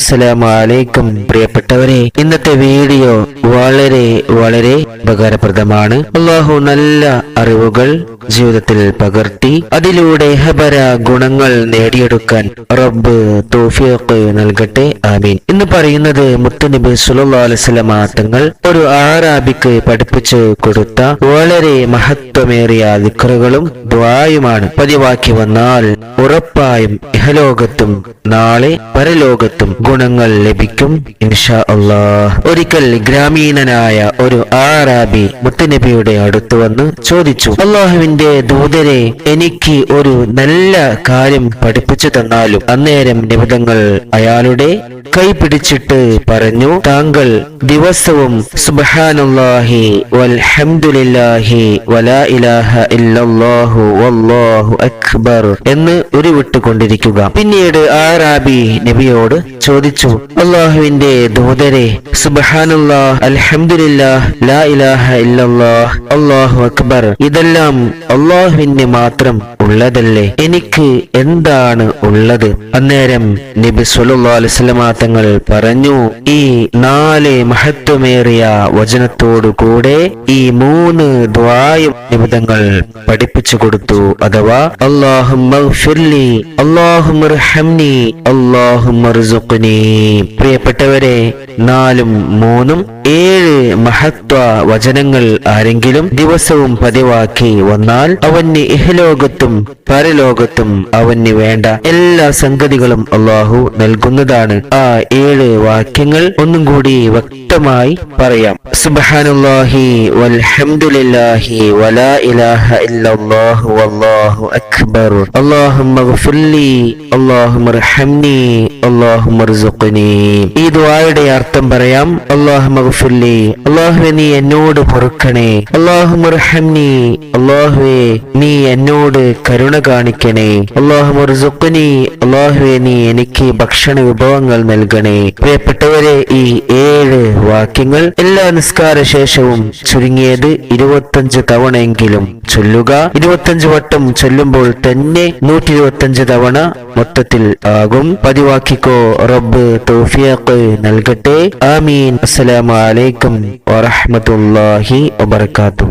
അസ്സലാമു അലൈക്കും പ്രിയപ്പെട്ടവരെ ഇന്നത്തെ വീഡിയോ വളരെ വളരെ ഉപകാരപ്രദമാണ്. അള്ളാഹു നല്ല അറിവുകൾ ജീവിതത്തിൽ പകർത്തി അതിലൂടെ ഹബര ഗുണങ്ങൾ നേടിയെടുക്കാൻ റബ്ബ് തോഫിയൊക്കെ നൽകട്ടെ ആമീൻ. ഇന്ന് പറയുന്നത് മുത്തുനബി സുല്ലാ അലൈവലമ തങ്ങൾ ഒരു ആറാബിക്ക് പഠിപ്പിച്ചു കൊടുത്ത വളരെ മഹത്വമേറിയ ദിക്കറുകളും ദ്വായുമാണ് പതിവാക്കി വന്നാൽ ഉറപ്പായും ഇഹലോകത്തും നാളെ പരലോകത്തും ഗുണങ്ങൾ ലഭിക്കും ഇൻഷാ അള്ളാഹ് ഒരിക്കൽ ഗ്രാമീണനായ ഒരു ആറാബി മുത്തനബിയുടെ അടുത്ത് വന്ന് ചോദിച്ചു അള്ളാഹുവിന്റെ ദൂതരെ എനിക്ക് ഒരു നല്ല കാര്യം പഠിപ്പിച്ചു തന്നാലും അന്നേരം നിബിതങ്ങൾ അയാളുടെ കൈ പിടിച്ചിട്ട് പറഞ്ഞു താങ്കൾ ദിവസവും സുബഹാനുല്ലാഹി വൽഹംദുലില്ലാഹി വലാ ഇലാഹ ഇല്ലല്ലാഹു വല്ലാഹു അക്ബർ എന്ന് ഉരുവിട്ടുകൊണ്ടിരിക്കുക. പിന്നീട് ആറാബി നബിയോട് ചോദിച്ചു അള്ളാഹുവിന്റെ ദൂതരെ ഇല്ലല്ലാഹ് അല്ലാഹു അക്ബർ. ഇതെല്ലാം അള്ളാഹുവിന് മാത്രം ഉള്ളതല്ലേ? എനിക്ക് എന്താണ് ഉള്ളത്? അന്നേരം നബി വസല്ലമ തങ്ങൾ പറഞ്ഞു ഈ നാല് മഹത്വമേറിയ വചനത്തോടു കൂടെ ഈ മൂന്ന് ദ്വായും നിബിതങ്ങൾ പഠിപ്പിച്ചു കൊടുത്തു. അഥവാ അള്ളാഹുമ്മി അള്ളാഹുമർഹംനി അള്ളാഹുമർസുഖ്നി പ്രിയപ്പെട്ടവരെ നാലും മൂന്നും ഏഴ് മഹത്വ വചനങ്ങൾ ആരെങ്കിലും ദിവസവും പതിവാക്കി വന്നാൽ അവന് ഇഹലോകത്തും പരലോകത്തും അവന് വേണ്ട എല്ലാ സംഗതികളും അള്ളാഹു നൽകുന്നതാണ്. ആ ഏഴ് വാക്യങ്ങൾ ഒന്നും കൂടി വ്യക്തമായി പറയാം. സുബാനുല്ലാഹി വൽഹംദുലില്ലാഹി വലാ ഇലാഹ ഇല്ലല്ലാഹു വല്ലാഹു അക്ബർ. അല്ലാഹുമ്മ ഗഫിർലി അല്ലാഹുമ്മ റഹംനി അല്ലാഹുമ്മ ർസുഖ്നി ഈ ദുആയുടെ അർത്ഥം പറയാം അല്ലാഹുമ്മ ഗഫിർലി അല്ലാഹുവേ നീ എന്നോട് പൊറുക്കണേ. അല്ലാഹുമ്മ റഹംനി അല്ലാഹുവേ നീ എന്നോട് കരുണ കാണിക്കണേ. അല്ലാഹുമ്മ ർസുഖ്നി അല്ലാഹുവേ നീ എനിക്ക് ഭക്ഷണ വിഭവങ്ങൾ നൽകണേ. പ്രിയപ്പെട്ടവരെ ഈ ഏഴ് വാക്യങ്ങൾ എല്ലാ നിസ്കാര ശേഷവും ചുരുങ്ങിയത് ഇരുപത്തഞ്ച് തവണയെങ്കിലും ചൊല്ലുക. ഇരുപത്തഞ്ച് വട്ടം ചൊല്ലുമ്പോൾ തന്നെ നൂറ്റി ഇരുപത്തഞ്ച് തവണ മൊത്തത്തിൽ ആകും. പതിവാക്കിക്കോ റബ്ബ് തോഫിയാക്ക് നൽകട്ടെ. ആമീൻ. അസ്സലാമലൈക്കും അലൈക്കും വറഹ്മത്തുള്ളാഹി വബർക്കാത്തു